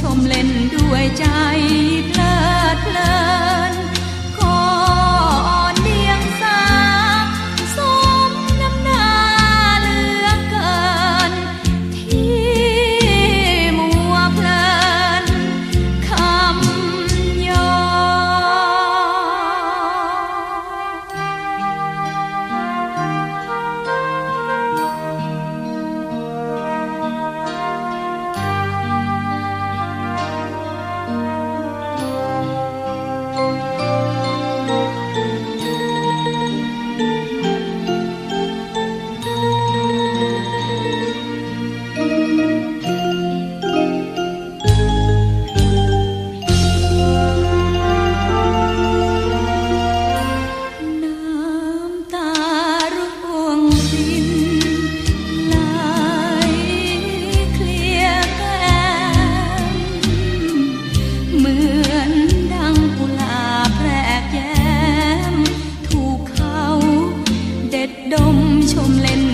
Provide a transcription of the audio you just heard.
ชมเล่นด้วยใจเพลิ ชมเล่น